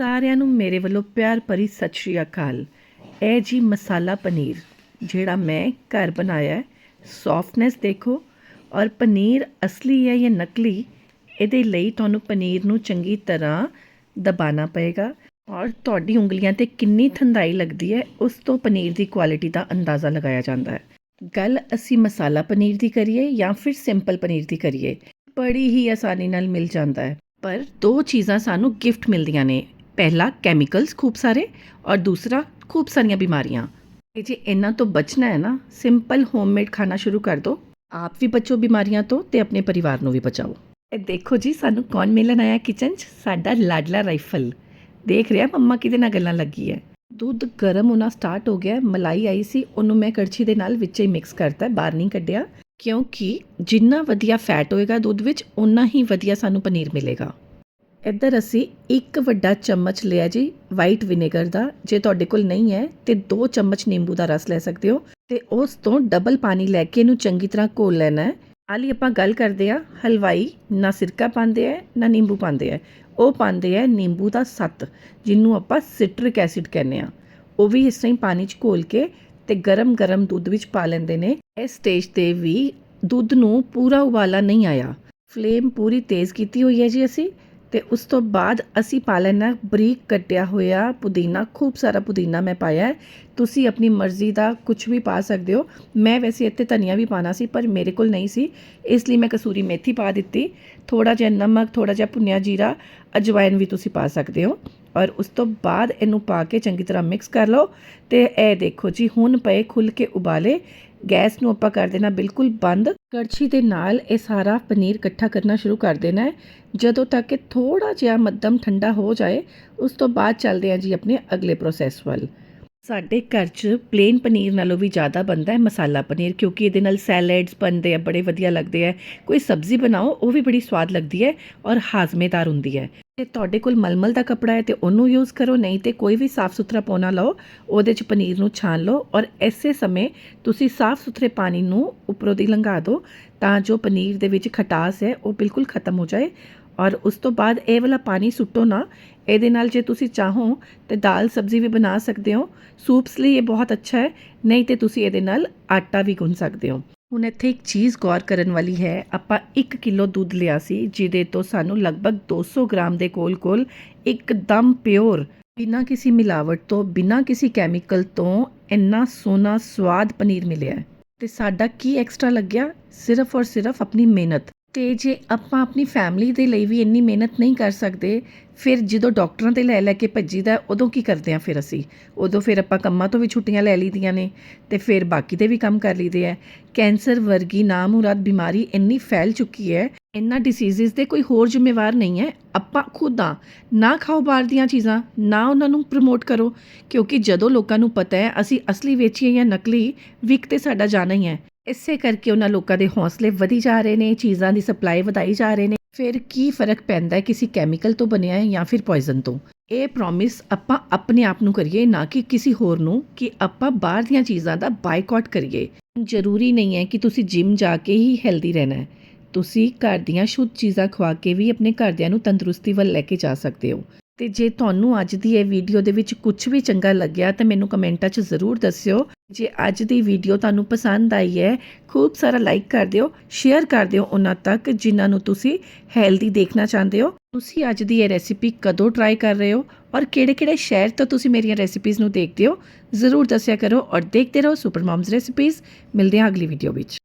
ਸਾਰਿਆਂ ਨੂੰ ਮੇਰੇ ਵੱਲੋਂ ਪਿਆਰ ਭਰੀ ਸਤਿ ਸ਼੍ਰੀ ਅਕਾਲ। ਇਹ ਜੀ ਮਸਾਲਾ ਪਨੀਰ, ਜਿਹੜਾ ਮੈਂ ਘਰ ਬਣਾਇਆ ਹੈ। ਸੌਫਟਨੈਸ ਦੇਖੋ। ਔਰ ਪਨੀਰ ਅਸਲੀ ਹੈ ਜਾਂ ਨਕਲੀ, ਇਹਦੇ ਲਈ ਤੁਹਾਨੂੰ ਪਨੀਰ ਨੂੰ ਚੰਗੀ ਤਰ੍ਹਾਂ ਦਬਾਣਾ ਪਏਗਾ। ਔਰ ਤੁਹਾਡੀ ਉਂਗਲੀਆਂ ਤੇ ਕਿੰਨੀ ਠੰਡਾਈ ਲੱਗਦੀ ਹੈ, ਉਸ ਤੋਂ ਪਨੀਰ ਦੀ ਕੁਆਲਿਟੀ ਦਾ ਅੰਦਾਜ਼ਾ ਲਗਾਇਆ ਜਾਂਦਾ ਹੈ। ਗੱਲ ਅਸੀਂ ਮਸਾਲਾ ਪਨੀਰ ਦੀ ਕਰੀਏ ਜਾਂ ਫਿਰ ਸਿੰਪਲ ਪਨੀਰ ਦੀ ਕਰੀਏ? ਬੜੀ ਹੀ ਆਸਾਨੀ ਨਾਲ ਮਿਲ ਜਾਂਦਾ ਹੈ। ਪਰ ਦੋ ਚੀਜ਼ਾਂ ਸਾਨੂੰ ਗਿਫਟ ਮਿਲਦੀਆਂ ਨੇ। ਪਹਿਲਾ ਕੈਮੀਕਲਸ ਖੂਬ ਸਾਰੇ ਔਰ ਦੂਸਰਾ ਖੂਬ ਸਾਰੀਆਂ ਬਿਮਾਰੀਆਂ। ਤੇ ਜੇ ਇਹਨਾਂ ਤੋਂ ਬਚਣਾ ਹੈ ਨਾ ਸਿੰਪਲ ਹੋਮਮੇਡ ਖਾਣਾ ਸ਼ੁਰੂ ਕਰ ਦਿਓ ਆਪ ਵੀ ਬਚੋ ਬਿਮਾਰੀਆਂ ਤੋਂ ਤੇ ਆਪਣੇ ਪਰਿਵਾਰ ਨੂੰ ਵੀ ਬਚਾਓ। ਇਹ ਦੇਖੋ ਜੀ, ਸਾਨੂੰ ਕੌਣ ਮਿਲਣ ਆਇਆ ਕਿਚਨ 'ਚ? ਸਾਡਾ ਲਾਡਲਾ ਰਾਈਫਲ। ਦੇਖ ਰਿਹਾ ਮੰਮਾ ਕਿਹਦੇ ਨਾਲ ਗੱਲਾਂ ਲੱਗੀ ਹੈ। ਦੁੱਧ ਗਰਮ ਹੋਣਾ ਸਟਾਰਟ ਹੋ ਗਿਆ, ਮਲਾਈ ਆਈ ਸੀ, ਉਹਨੂੰ ਮੈਂ ਕੜਛੀ ਦੇ ਨਾਲ ਵਿੱਚ ਹੀ ਮਿਕਸ ਕਰਤਾ, ਬਾਹਰ ਨਹੀਂ ਕੱਢਿਆ। ਕਿਉਂਕਿ ਜਿੰਨਾ ਵਧੀਆ ਫੈਟ ਹੋਏਗਾ ਦੁੱਧ ਵਿੱਚ ਉਨਾ ਹੀ ਵਧੀਆ ਸਾਨੂੰ ਪਨੀਰ ਮਿਲੇਗਾ। ਇੱਧਰ ਅਸੀਂ ਇੱਕ ਵੱਡਾ ਚਮਚ ਲਿਆ ਜੀ ਵਾਈਟ ਵਿਨੇਗਰ ਦਾ। ਜੇ ਤੁਹਾਡੇ ਕੋਲ ਨਹੀਂ ਹੈ, ਤੇ ਦੋ ਚਮਚ ਨਿੰਬੂ ਦਾ ਰਸ ਲੈ ਸਕਦੇ ਹੋ। ਤੇ ਉਸ ਤੋਂ ਡਬਲ ਪਾਣੀ ਲੈ ਕੇ ਇਹਨੂੰ ਚੰਗੀ ਤਰ੍ਹਾਂ ਘੋਲ ਲੈਣਾ ਹੈ। ਆਲੀ ਆਪਾਂ ਗੱਲ ਕਰਦੇ ਆ ਹਲਵਾਈ ਨਾ ਸਿਰਕਾ ਪਾਉਂਦੇ ਆ ਨਾ ਨਿੰਬੂ ਪਾਉਂਦੇ ਆ ਉਹ ਪਾਉਂਦੇ ਆ ਨਿੰਬੂ ਦਾ ਸੱਤ, ਜਿਹਨੂੰ ਆਪਾਂ ਸਿਟਰਿਕ ਐਸਿਡ ਕਹਿੰਦੇ ਆ ਉਹ ਵੀ ਇਸ ਤਰ੍ਹਾਂ ਹੀ ਪਾਣੀ 'ਚ ਘੋਲ ਕੇ ਤੇ ਗਰਮ-ਗਰਮ ਦੁੱਧ ਵਿੱਚ ਪਾ ਲੈਂਦੇ ਨੇ। ਇਸ ਸਟੇਜ ਤੇ ਵੀ ਦੁੱਧ ਨੂੰ ਪੂਰਾ ਉਬਾਲਾ ਨਹੀਂ ਆਇਆ। ਫਲੇਮ ਪੂਰੀ ਤੇਜ਼ ਕੀਤੀ ਹੋਈ ਹੈ ਜੀ ਅਸੀਂ। ਅਤੇ ਉਸ ਤੋਂ ਬਾਅਦ ਅਸੀਂ ਪਾ ਲੈਣਾ ਬਰੀਕ ਕੱਟਿਆ ਹੋਇਆ ਪੁਦੀਨਾ, ਖੂਬ ਸਾਰਾ ਪੁਦੀਨਾ ਮੈਂ ਪਾਇਆ ਤੁਸੀਂ ਆਪਣੀ ਮਰਜ਼ੀ ਦਾ ਕੁਝ ਵੀ ਪਾ ਸਕਦੇ ਹੋ। ਮੈਂ ਵੈਸੇ ਇੱਥੇ ਧਨੀਆ ਵੀ ਪਾਣਾ ਸੀ, ਪਰ ਮੇਰੇ ਕੋਲ ਨਹੀਂ ਸੀ। ਇਸ ਲਈ ਮੈਂ ਕਸੂਰੀ ਮੇਥੀ ਪਾ ਦਿੱਤੀ। ਥੋੜਾ ਜਿਹਾ ਨਮਕ ਥੋੜਾ ਜਿਹਾ ਭੁੰਨਿਆ ਜੀਰਾ, ਅਜਵਾਇਨ ਵੀ ਤੁਸੀਂ ਪਾ ਸਕਦੇ ਹੋ। ਔਰ ਉਸ ਤੋਂ ਬਾਅਦ ਇਹਨੂੰ ਪਾ ਕੇ ਚੰਗੀ ਤਰ੍ਹਾਂ ਮਿਕਸ ਕਰ ਲਓ। ਤੇ ਇਹ ਦੇਖੋ ਜੀ, ਹੁਣ ਪਏ ਖੁੱਲ ਕੇ ਉਬਾਲੇ। ਗੈਸ ਨੂੰ ਆਪਾਂ ਕਰ ਦੇਣਾ ਬਿਲਕੁਲ ਬੰਦ। ਕੜਛੀ ਦੇ ਨਾਲ ਇਹ ਸਾਰਾ ਪਨੀਰ ਇਕੱਠਾ ਕਰਨਾ ਸ਼ੁਰੂ ਕਰ ਦੇਣਾ ਹੈ। ਜਦੋਂ ਤੱਕ ਕਿ ਥੋੜਾ ਜਿਹਾ ਮੱਧਮ ਠੰਡਾ ਹੋ ਜਾਏ, ਉਸ ਤੋਂ ਬਾਅਦ ਚੱਲਦੇ ਹਾਂ ਜੀ ਆਪਣੇ ਅਗਲੇ ਪ੍ਰੋਸੈਸ ਵੱਲ। ਸਾਡੇ ਘਰ 'ਚ ਪਲੇਨ ਪਨੀਰ ਨਾਲੋਂ ਵੀ ਜ਼ਿਆਦਾ ਬਣਦਾ ਹੈ ਮਸਾਲਾ ਪਨੀਰ, ਕਿਉਂਕਿ ਇਹਦੇ ਨਾਲ ਸੈਲਡਸ ਬਣਦੇ ਆ, ਬੜੇ ਵਧੀਆ ਲੱਗਦੇ ਆ। ਕੋਈ ਸਬਜ਼ੀ ਬਣਾਓ, ਉਹ ਵੀ ਬੜੀ ਸਵਾਦ ਲੱਗਦੀ ਹੈ ਔਰ ਹਾਜ਼ਮੇਦਾਰ ਹੁੰਦੀ ਹੈ। ਤੇ ਤੁਹਾਡੇ ਕੋਲ ਮਲਮਲ ਦਾ ਕਪੜਾ ਹੈ ਤੇ ਉਹਨੂੰ ਯੂਜ਼ ਕਰੋ, ਨਹੀਂ ਤੇ ਕੋਈ ਵੀ ਸਾਫ਼ ਸੁਥਰਾ ਪੋਨਾ ਲਓ, ਉਹਦੇ 'ਚ ਪਨੀਰ ਨੂੰ ਛਾਣ ਲਓ ਔਰ ਐਸੇ ਸਮੇਂ ਤੁਸੀਂ ਸਾਫ਼ ਸੁਥਰੇ ਪਾਣੀ ਨੂੰ ਉੱਪਰੋਂ ਦੀ ਲੰਘਾ ਦਿਓ ਤਾਂ ਜੋ ਪਨੀਰ ਦੇ ਵਿੱਚ ਖਟਾਸ ਹੈ, ਉਹ ਬਿਲਕੁਲ ਖਤਮ ਹੋ ਜਾਏ ਔਰ ਉਸ ਤੋਂ ਬਾਅਦ ਇਹ ਵਾਲਾ ਪਾਣੀ ਸੁੱਟੋ ਨਾ, ਇਹਦੇ ਨਾਲ ਜੇ ਤੁਸੀਂ ਚਾਹੋ ਤੇ ਦਾਲ ਸਬਜ਼ੀ ਵੀ ਬਣਾ ਸਕਦੇ ਹੋ, ਸੂਪਸ ਲਈ ਇਹ ਬਹੁਤ ਅੱਛਾ ਹੈ, ਨਹੀਂ ਤੇ ਤੁਸੀਂ ਇਹਦੇ ਨਾਲ ਆਟਾ ਵੀ ਗੁੰਨ ਸਕਦੇ ਹੋ। ਹੁਣ ਇੱਥੇ ਇੱਕ ਚੀਜ਼ ਗੌਰ ਕਰਨ ਵਾਲੀ ਹੈ, ਆਪਾਂ 1 ਕਿਲੋ ਦੁੱਧ ਲਿਆ ਸੀ, ਜਿਹਦੇ ਤੋਂ ਸਾਨੂੰ ਲਗਭਗ 200 ਗ੍ਰਾਮ ਦੇ ਕੋਲ-ਕੋਲ ਇੱਕਦਮ ਪਿਓਰ, ਬਿਨਾਂ ਕਿਸੇ ਮਿਲਾਵਟ ਤੋਂ, ਬਿਨਾਂ ਕਿਸੇ ਕੈਮੀਕਲ ਤੋਂ ਇੰਨਾ ਸੋਨਾ ਸਵਾਦ ਪਨੀਰ ਮਿਲਿਆ ਹੈ। ਤੇ ਸਾਡਾ ਕੀ ਐਕਸਟਰਾ ਲੱਗਿਆ? ਸਿਰਫ ਔਰ ਸਿਰਫ ਆਪਣੀ ਮਿਹਨਤ। ਅਤੇ ਜੇ ਆਪਾਂ ਆਪਣੀ ਫੈਮਿਲੀ ਦੇ ਲਈ ਵੀ ਇੰਨੀ ਮਿਹਨਤ ਨਹੀਂ ਕਰ ਸਕਦੇ, ਫਿਰ ਜਦੋਂ ਡਾਕਟਰਾਂ ਤੇ ਲੈ ਲੈ ਕੇ ਭੱਜੀਦਾ, ਉਦੋਂ ਕੀ ਕਰਦੇ ਹਾਂ ਫਿਰ ਅਸੀਂ? ਉਦੋਂ ਫਿਰ ਆਪਾਂ ਕੰਮਾਂ ਤੋਂ ਵੀ ਛੁੱਟੀਆਂ ਲੈ ਲਈਦੀਆਂ ਨੇ ਅਤੇ ਫਿਰ ਬਾਕੀ ਦੇ ਵੀ ਕੰਮ ਕਰ ਲਈਦੇ ਹੈ ਕੈਂਸਰ ਵਰਗੀ ਨਾਮੁਰਾਦ ਬਿਮਾਰੀ ਇੰਨੀ ਫੈਲ ਚੁੱਕੀ ਹੈ, ਇਹਨਾਂ ਡਿਸੀਜ਼ਸ ਦੇ ਕੋਈ ਹੋਰ ਜ਼ਿੰਮੇਵਾਰ ਨਹੀਂ ਹੈ। ਆਪਾਂ ਖੁਦ ਆ ਨਾ ਖਾਓ ਬਾਹਰ ਦੀਆਂ ਚੀਜ਼ਾਂ, ਨਾ ਉਹਨਾਂ ਨੂੰ ਪ੍ਰਮੋਟ ਕਰੋ, ਕਿਉਂਕਿ ਜਦੋਂ ਲੋਕਾਂ ਨੂੰ ਪਤਾ ਹੈ, ਅਸੀਂ ਅਸਲੀ ਵੇਚੀਏ ਜਾਂ ਨਕਲੀ, ਵਿਕ ਤੇ ਸਾਡਾ ਜਾਣਾ ਹੀ ਹੈ। ਇਸੇ ਕਰਕੇ ਉਹਨਾਂ ਲੋਕਾਂ ਦੇ ਹੌਸਲੇ ਵਧੀ ਜਾ ਰਹੇ ਨੇ, ਚੀਜ਼ਾਂ ਦੀ ਸਪਲਾਈ ਵਧਾਈ ਜਾ ਰਹੇ ਨੇ। ਫਿਰ ਕੀ ਫ਼ਰਕ ਪੈਂਦਾ ਹੈ ਕਿਸੇ ਕੈਮੀਕਲ ਤੋਂ ਬਣਿਆ ਹੈ ਜਾਂ ਫਿਰ ਪੋਇਜ਼ਨ ਤੋਂ? ਇਹ ਪ੍ਰੋਮਿਸ ਆਪਾਂ ਆਪਣੇ ਆਪ ਨੂੰ ਕਰੀਏ, ਨਾ ਕਿ ਕਿਸੇ ਹੋਰ ਨੂੰ, ਕਿ ਆਪਾਂ ਬਾਹਰ ਦੀਆਂ ਚੀਜ਼ਾਂ ਦਾ ਬਾਈਕਾਟ ਕਰੀਏ। ਜ਼ਰੂਰੀ ਨਹੀਂ ਹੈ ਕਿ ਤੁਸੀਂ ਜਿਮ ਜਾ ਕੇ ਹੀ ਹੈਲਦੀ ਰਹਿਣਾ ਹੈ। ਤੁਸੀਂ ਘਰ ਦੀਆਂ ਸ਼ੁੱਧ ਚੀਜ਼ਾਂ ਖਵਾ ਕੇ ਵੀ ਆਪਣੇ ਘਰਦਿਆਂ ਨੂੰ ਤੰਦਰੁਸਤੀ ਵੱਲ ਲੈ ਕੇ ਜਾ ਸਕਦੇ ਹੋ। ਤੇ ਜੇ ਤੁਹਾਨੂੰ ਅੱਜ ਦੀ ਇਹ ਵੀਡੀਓ ਦੇ ਵਿੱਚ ਕੁਝ ਵੀ ਚੰਗਾ ਲੱਗਿਆ ਤਾਂ ਮੈਨੂੰ ਕਮੈਂਟਾਂ 'ਚ ਜ਼ਰੂਰ ਦੱਸਿਓ। ਜੇ ਅੱਜ ਦੀ ਵੀਡੀਓ ਤੁਹਾਨੂੰ ਪਸੰਦ ਆਈ ਹੈ, ਖੂਬ ਸਾਰਾ ਲਾਈਕ ਕਰ ਦਿਓ ਸ਼ੇਅਰ ਕਰ ਦਿਓ ਉਹਨਾਂ ਤੱਕ ਜਿਨ੍ਹਾਂ ਨੂੰ ਤੁਸੀਂ ਹੈਲਦੀ ਦੇਖਣਾ ਚਾਹੁੰਦੇ ਹੋ। ਤੁਸੀਂ ਅੱਜ ਦੀ ਇਹ ਰੈਸਿਪੀ ਕਦੋਂ ਟਰਾਈ ਕਰ ਰਹੇ ਹੋ ਔਰ ਕਿਹੜੇ-ਕਿਹੜੇ ਸ਼ਹਿਰ ਤੋਂ ਤੁਸੀਂ ਮੇਰੀਆਂ ਰੈਸਿਪੀਜ਼ ਨੂੰ ਦੇਖਦੇ ਹੋ, ਜ਼ਰੂਰ ਦੱਸਿਆ ਕਰੋ ਔਰ ਦੇਖਦੇ ਰਹੋ ਸੁਪਰ ਮਮਸ ਰੈਸਿਪੀਜ਼ ਮਿਲਦੇ ਹਾਂ ਅਗਲੀ ਵੀਡੀਓ ਵਿੱਚ।